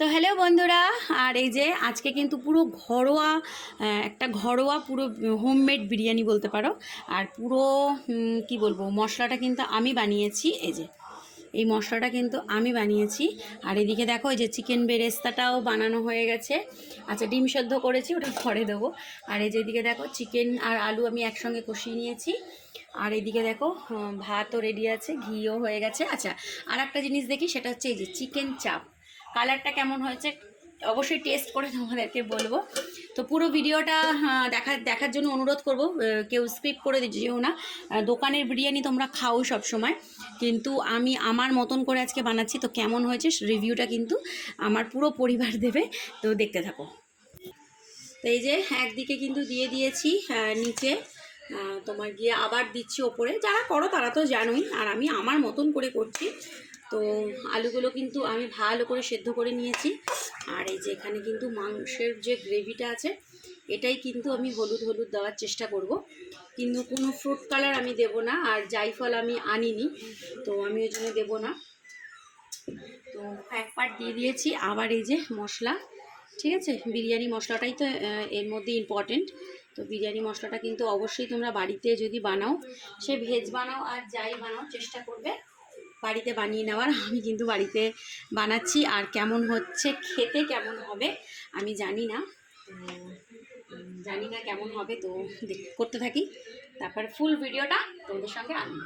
তো হ্যালো বন্ধুরা, আর এই যে আজকে কিন্তু পুরো ঘরোয়া একটা ঘরোয়া পুরো হোমমেড বিরিয়ানি বলতে পারো। আর পুরো কি বলব, মশলাটা কিন্তু আমি বানিয়েছি, এই যে, এই মশলাটা কিন্তু আমি বানিয়েছি। আর এদিকে দেখো, এই যে চিকেন বেরেস্তাটাও বানানো হয়ে গেছে। আচ্ছা ডিম সেদ্ধ করেছি, ওটা পরে দেবো। আর এই যে এদিকে দেখো চিকেন আর আলু আমি একসঙ্গে কষিয়ে নিয়েছি। আর এদিকে দেখো ভাতও রেডি আছে, ঘিও হয়ে গেছে। আচ্ছা আর একটা জিনিস দেখি, সেটা হচ্ছে এই যে চিকেন চাপ কালারটা কেমন হয়েছে অবশ্যই টেস্ট করে তোমাদেরকে বলব। তো পুরো ভিডিওটা আহ, দেখা দেখার জন্য অনুরোধ করব কেউ স্কিপ করে যেও না। দোকানের বিরিয়ানি তোমরা খাও সব সময় কিন্তু আমি আমার মতন করে আজকে বানাচ্ছি তো কেমন হয়েছে রিভিউটা কিন্তু আমার পুরো পরিবার দেবে তো দেখতে থাকো। তো এই যে একদিকে কিন্তু দিয়ে দিয়েছি নিচে তোমার গিয়ে আবার দিচ্ছি ওপরে যারা করো তারা তো জানোই আর আমি আমার মতন করে করছি। তো আলুগুলো কিন্তু আমি ভালো করে সেদ্ধ করে নিয়েছি। আর এই যে এখানে কিন্তু মাংসের যে গ্রেভিটা আছে, এটাই কিন্তু আমি হলুদ হলুদ দেওয়ার চেষ্টা করব। কিন্তু কোনো ফ্রুট কালার আমি দেব না, আর জাইফল আমি আনিনি, তো আমি ওই জন্য দেবো না। তো এক পার্ট দিয়ে দিয়েছি, আবার এই যে মশলা, ঠিক আছে? বিরিয়ানি মশলাটাই তো এর মধ্যে ইম্পর্টেন্ট তো বিরিয়ানি মশলাটা কিন্তু অবশ্যই তোমরা বাড়িতে যদি বানাও, সে ভেজ বানাও আর যাই বানাও, চেষ্টা করবে। বাড়িতে বানিয়ে নেওয়ার, আমি কিন্তু বাড়িতে বানাচ্ছি। আর কেমন হচ্ছে, খেতে কেমন হবে, আমি জানি না। জানি না কেমন হবে, তো করতে থাকি। তারপর ফুল ভিডিওটা তোমাদের সঙ্গে আনি